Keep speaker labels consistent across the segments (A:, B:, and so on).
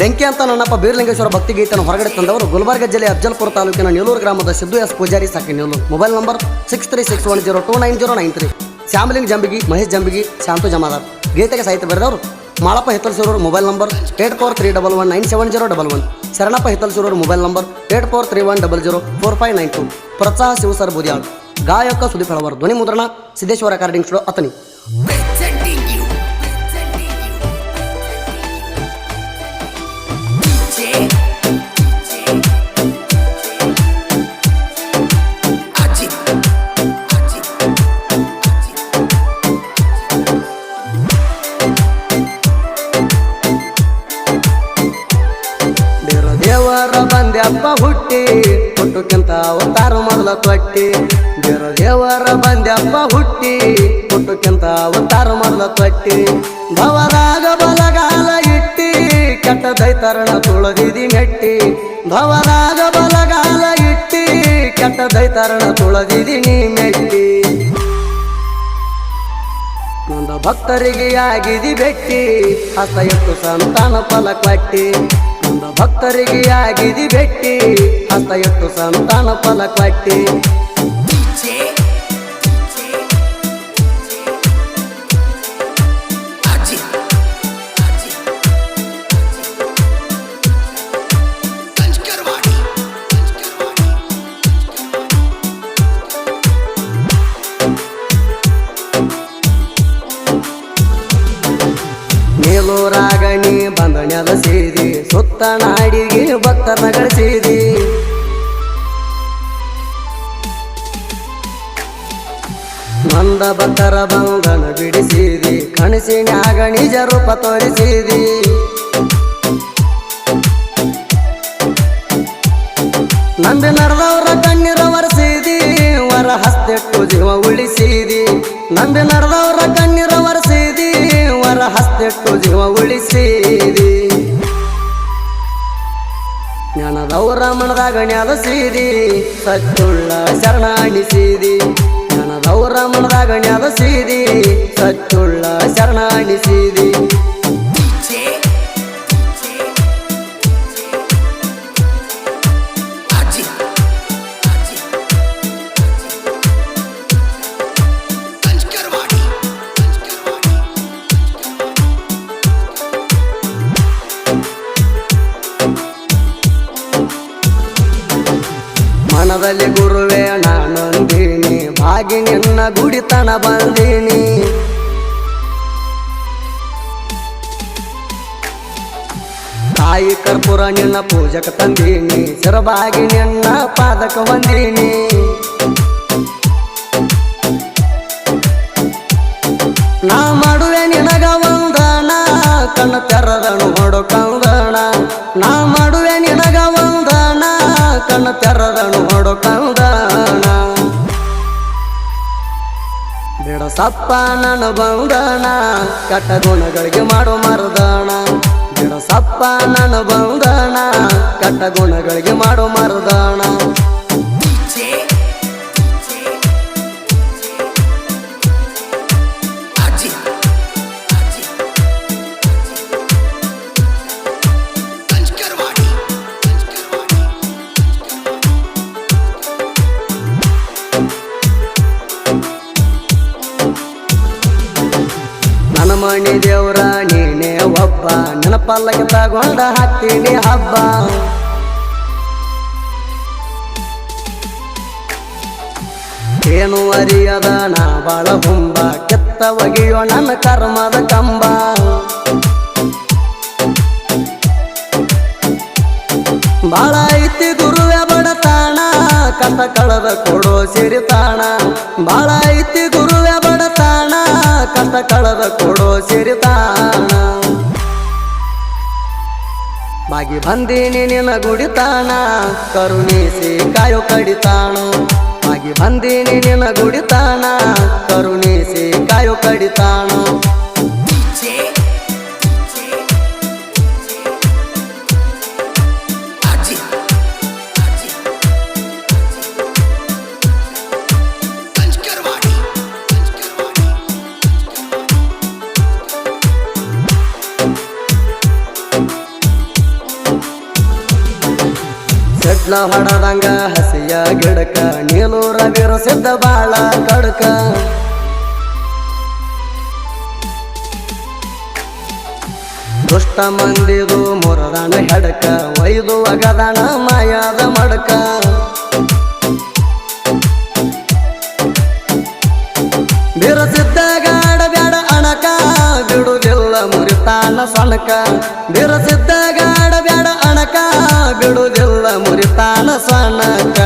A: ಬೆಂಕಿ ಅಂತ ನನ್ನಪ್ಪ ಬೀರಲಿಂಗೇಶ್ವರ ಭಕ್ತಿ ಗೀತನ ಹೊರಗಡೆ ತಂದವರು ಗುಲ್ಬರ್ಗ ಜಿಲ್ಲೆ ಅಫ್ಜಲ್ಪುರ ತಾಲೂಕಿನ ನೀಲೂರು ಗ್ರಾಮದ ಸಿದ್ದು ಎಸ್ ಪೂಜಾರಿ ಸಾಕಿ Neelur mobile number six three six one zero two nine zero nine three. Shamling Jambagi, Mahesh Jambagi, Shantu Jamadar. ಗೀತೆಗೆ ಸಾಹಿತ್ಯ ಬರೆದವರು Malappa ಹಿತ್ತಲ್ಸೂರವರು mobile number eight four three double one nine seven zero double one. Sharanappa ಹಿತ್ತಲ್ಸೂರವರು mobile number eight four three one double zero four five nine two. ಪ್ರೋತ್ಸಾಹ ಶಿವಸರ್ ಬುದಿಯಾಳ್. ಗಾಯಕ ಸುದೀಪ್ ಹಳವರ್ ಧ್ವನಿ ಮುದ್ರಣ Siddeshwara recording studio Athani. ಹುಟ್ಟಿ, ಹುಟ್ಟುಕ್ಕಿಂತ ಅವತಾರ ಮೊದಲ ತೊಟ್ಟಿ. ಬೇರ ದೇವರ ಬಂದ್ಯಪ್ಪ ಹುಟ್ಟಿ, ಹುಟ್ಟುಕ್ಕಿಂತ ಅವತಾರ ಮೊದಲ ತೊಟ್ಟಿ. ಭವರಾಗ ಬಲಗಾಲ ಇಟ್ಟಿ ಕೆಟ್ಟದೈತರಣ ತುಳದಿದಿ ಮೆಟ್ಟಿ ಭವರಾಗ ಬಲಗಾಲ ಇಟ್ಟಿ ಕೆಟ್ಟದೈತರಣ ತುಳದಿದಿ ನೀ ಮೆಟ್ಟಿ. ಭಕ್ತರಿಗೆ ಆಗಿದಿ ಬೆಟ್ಟಿ ಹಸ ಎತ್ತು ಸಂತಾನ ಫಲ ಕೊಟ್ಟಿ. ಭಕ್ತರಿಗೆ ಆಗಿದಿ ಬೆಟ್ಟಿ ಅಂತ ಎತ್ತು ಸಂತಾನ ಫಲ ಕೊಟ್ಟಿ. ಮೇಲೂರಾಗ ಸೇರಿ, ಸುತ್ತ ನಾಡಿಗೆ ಭಕ್ತರನ್ನ ಗಳಿಸಿದಿ ಮಂದ ಭಕ್ತರ ಬಂಧನ ಬಿಡಿಸಿದಿ ಕಣಸಿನ್ಯಾಗ ನಿಜ ರೂಪ ತೋರಿಸಿದಿ ನಂಬಿ ನಡೆದವರ ಕಣ್ಣೀರ ಒರೆಸಿದಿ ವರ ಹಸ್ತಿಟ್ಟು ಜೀವ ಉಳಿಸಿದಿ ನಂಬಿ ನಡೆದವರ ಕಣ್ಣೀರ ಒರೆಸಿದಿ ವರ ಹಸ್ತೆಟ್ಟು ಜೀವ ಉಳಿಸಿದಿ ಜ್ಞಾನದವರ ಮನದಾಗ ನೆಲಸಿದಿ ಸಚ್ಚುಳ್ಳ ಶರಣ ಅಣಿಸಿದಿ ಜ್ಞಾನದವರ ಮನದಾಗ ನೆಲಸಿದಿ ಸಚ್ಚುಳ್ಳ ಶರಣ ಮನದಲ್ಲಿ ಗುರುವೇ ನಾನೊಂದೀನಿ ಭಾಗಿ ನಿನ್ನ ಗುಡಿತನ ಬಂದೀನಿ. ತಾಯಿ ಕರ್ಪೂರ ನಿನ್ನ ಪೂಜಕ ತಂದೀನಿ. ಸರಬಾಗಿ ನಿನ್ನ ಪಾದಕ ಬಂದೀನಿ ನಾ ಮಾಡುವೆ ನಿನಗ ವಂದನ, ಕಣ್ಣ ತೆರದನು ನೋಡು ಕಂದಣ ನಾ ಮಾಡುವೆ ನಿನಗ ವಂದನ, ಕಣ್ಣ ತೆರದ ಬೇಡ ಸಪ್ಪ ನನ್ನ ಬಂದಣ ಕೆಟ್ಟ ಗುಣಗಳಿಗೆ ಮಾಡೋ ಮರದಣ. ಗಿಡ ಸಪ್ಪ ನನ್ನ ಬಂದಣ ಕೆಟ್ಟ ಗುಣಗಳಿಗೆ ಮಾಡೋ ಮರದಣ. ನನ್ನ ದೇವರ, ನೀನೇ ಒಬ್ಬ. ನನ್ನ ಪಲ್ಲಕ್ಕೆ ತಗೊಂಡ ಹಾಕ್ತೀನಿ ಹಬ್ಬ. ಏನು ಅರಿಯದ ನಾ ಬಾಳ ಹುಂಬ. ಕೆತ್ತ ಒಗೆಯೋ ನನ್ನ ಕರ್ಮದ ಕಂಬ. ಬಾಳ ಐತಿ ಗುರುವೆ ಬಡತಾಣ. ಕಸ ಕಳದ ಕೊಡೋ ಸಿರಿತಾಣ. ಬಾಳ ಐತಿ ಗುರುವೆ ಕಥ ಕಳದ ಕೊಡೋ ಸಿರಿತಾಣ ಮಾಗಿ ಬಂದೀನಿ ನಿನ್ನ ಗುಡಿತಾಣ ಕರುಣಿಸಿ ಕಾಯೋ ಕಡಿತಾಣ ಮಾಗಿ ಬಂದೀನಿ ನಿನ್ನ ಗುಡಿತಾಣ ಕರುಣಿಸಿ ಕಾಯೋ ಕಡಿತಾಣ ಬಿಸ್ಲ ಹೊಡದಂಗ ಹಸಿಯ ಗಿಡಕ, ನೀಲೂರ ಬಿರುಸಿದ್ದ ಬಾಳ ಕಡಕ. ದುಷ್ಟ ಮಂದಿದು ಮುರದಣ ಹೆಡಕ, ಒಯ್ದು ಅಗದಾಣ ಮಾಯಾದ ಮಡಕ. ಬಿರುಸಿದ್ದ ಗಾಡ ಬ್ಯಾಡ ಅಣಕ, ಬಿಡುದಿಲ್ಲ ಮುರಿತಾನ ಸಣಕ. ಬಿರುಸಿದ್ದ ಗಾಡ ಬ್ಯಾಡ ಅಣಕ, ಬಿಡುದಿಲ್ಲ ಮುರಿತಾನ ಸನಕ.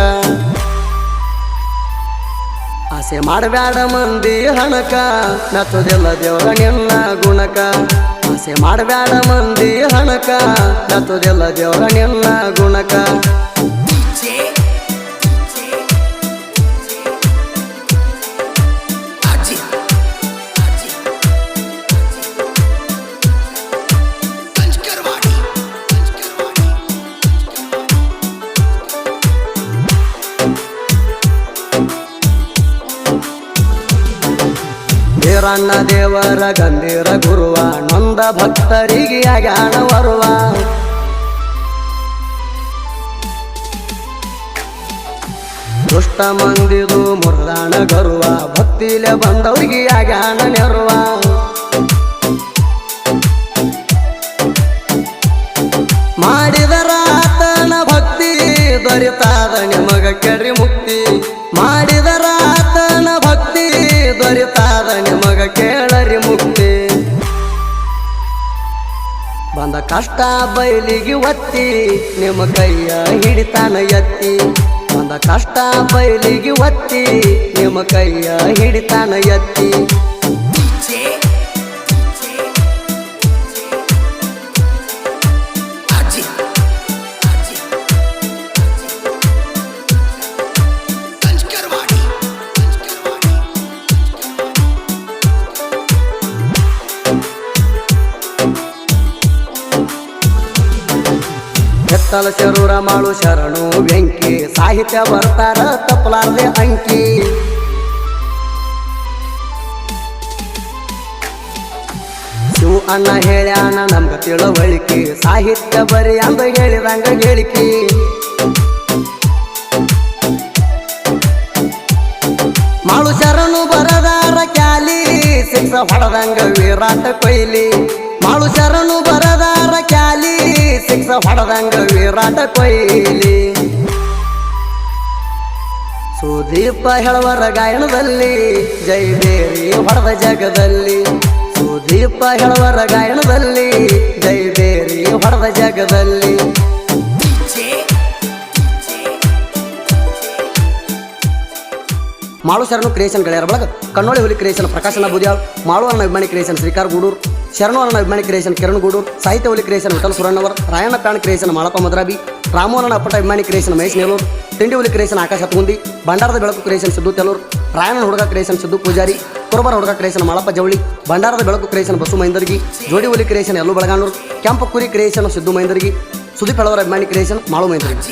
A: ಆಸೆ ಮಾಡಬೇಡ ಮಂದಿ ಹಣಕ. ನಚ್ಚುದಿಲ್ಲ ದೇವರ ಗುಣಕ. ಆಸೆ ಮಾಡಬೇಡ ಮಂದಿ ಹಣಕ. ನಚ್ಚುದಿಲ್ಲ ದೇವರ ಗುಣಕ. ವೀರಣ್ಣ ದೇವರ ಗಂಭೀರ ಗುರುವ, ನೊಂದ ಭಕ್ತರಿಗೆ ಅಗಾಣ ಬರುವ. ದುಷ್ಟ ಮಂದಿದು ಮುರ್ದಾಣ ಗರುವ, ಭಕ್ತಿಲೆ ಬಂದವರಿಗೆ ಅಗಾಣ ನೆರುವ. ಮಾಡಿದರ ಆತನ ಭಕ್ತಿ ದೊರೆತಾದ ಬಂದ ಕಷ್ಟ ಬಯಲಿಗೆ ಒತ್ತಿ, ನಿಮ್ಮ ಕೈಯ ಹಿಡಿತಾನ ಎತ್ತಿ. ಬಂದ ಕಷ್ಟ ಬಯಲಿಗೆ ಒತ್ತಿ, ನಿಮ್ಮ ಕೈಯ ಹಿಡಿತಾನ ಎತ್ತಿ. ಎತ್ತಲ ಶರೂರ ಮಾಡು ಶರಣು ಬೆಂಕಿ. ಸಾಹಿತ್ಯ ಬರ್ತಾರ ತಪ್ಪಲಾರ್ದೆ ಅಂಕಿ. ಶಿವ ಅನ್ನ ಹೇಳ್ಯಾನ, ನಮ್ಗ ತಿಳುವಳಿಕೆ. ಸಾಹಿತ್ಯ ಬರಿ ಅಂದ ಹೇಳಿದಂಗ ಹೇಳಿಕೆ. ಮಾಳು ಶರಣು ಬರದಾರ ಕ್ಯಾಲಿ. ಸಿಕ್ಸ ಹೊಡೆದಂಗ ವಿರಾಟ ಕೊಯ್ಲಿ ಮಾಳು ಶರಣು ಬರದಾರ ಕ್ಯಾಲಿ. ಸಿಕ್ಸ ಹೊಡೆದಂಗ ವಿರಾಟ ಕೊಯ್ಲಿ ಸುದೀಪ ಹೇಳುವರ ಗಾಯನದಲ್ಲಿ, ಜೈ ಬೇರಿ ಹೊಡೆದ ಜಗದಲ್ಲಿ. ಸುದೀಪ ಹೇಳುವರ ಗಾಯನದಲ್ಲಿ, ಜೈ ಬೇರಿ ಹೊಡೆದ ಜಗದಲ್ಲಿ. ಮಾಳು ಶರಣು ಕ್ರಿಯೇಷನ್ ಗೆಳೆಯರ ಬಳಗ, ಕಣ್ಣೋಳಿ ಹುಲಿ ಕ್ರಿಯೇಷನ್ ಪ್ರಕಾಶನ ಬುದಿಯಾಳ್, ಮಾಳು ಅನ್ನ ಅಭಿಮಾನಿ ಕ್ರಿಯೇಷನ್ ಶ್ರೀಕಾರ್ ಗೂಡೂರ್ ಶರಣು ಅನ್ನ ಅಭಿಮಾನಿ ಕ್ರಿಯೇಷನ್ ಕಿರಣ್ ಗೂಡೂರ್ ಸಾಹಿತ್ಯ ಹುಲಿ creation Vitthal Suranavar Rayanna fan creation Malappa Madrabi Ramu ಅನ್ನ ಅಪ್ಪಟ ಅಭಿಮಾನಿ ಕ್ರಿಯೇಷನ್ ಮಹೇಶ್ ನೇಲೂರ್ ತಿಂಡಿ ಹುಲಿ ಕ್ರಿಯೇಷನ್ ಆಕಾಶ ಹತ್ಗುಂದಿ ಭಂಡಾರದ ಬೆಳಕು ಕ್ರಿಯೇಷನ್ ಸಿದ್ದು ತೆಲೂರ್ ರಾಯಣ್ಣ ಹುಡುಗ ಕ್ರಿಯೇಷನ್ ಸಿದ್ದು ಪೂಜಾರಿ ಕುರುಬರ ಹುಡುಗ ಕ್ರಿಯೇಷನ್ ಮಾಳಪ್ಪ ಜವಳಿ ಭಂಡಾರದ ಬೆಳಕು ಕ್ರಿಯೇಷನ್ ಬಸು ಮೈಂದರ್ಗಿ ಜೋಡಿ ಹುಲಿ ಕ್ರಿಯೇಷನ್ ಎಲ್ಲೂ ಬೆಳಗಾನೂರ್ ಕೆಂಪು ಕುರಿ ಕ್ರಿಯೇಷನ್ ಸಿದ್ದು ಮೈಂದರ್ಗಿ ಸುದೀಪ್ ಹೇಳವರ ಅಭಿಮಾನಿ ಕ್ರಿಯೇಷನ್ ಮಾಳು ಮೈಂದರ್ಗಿ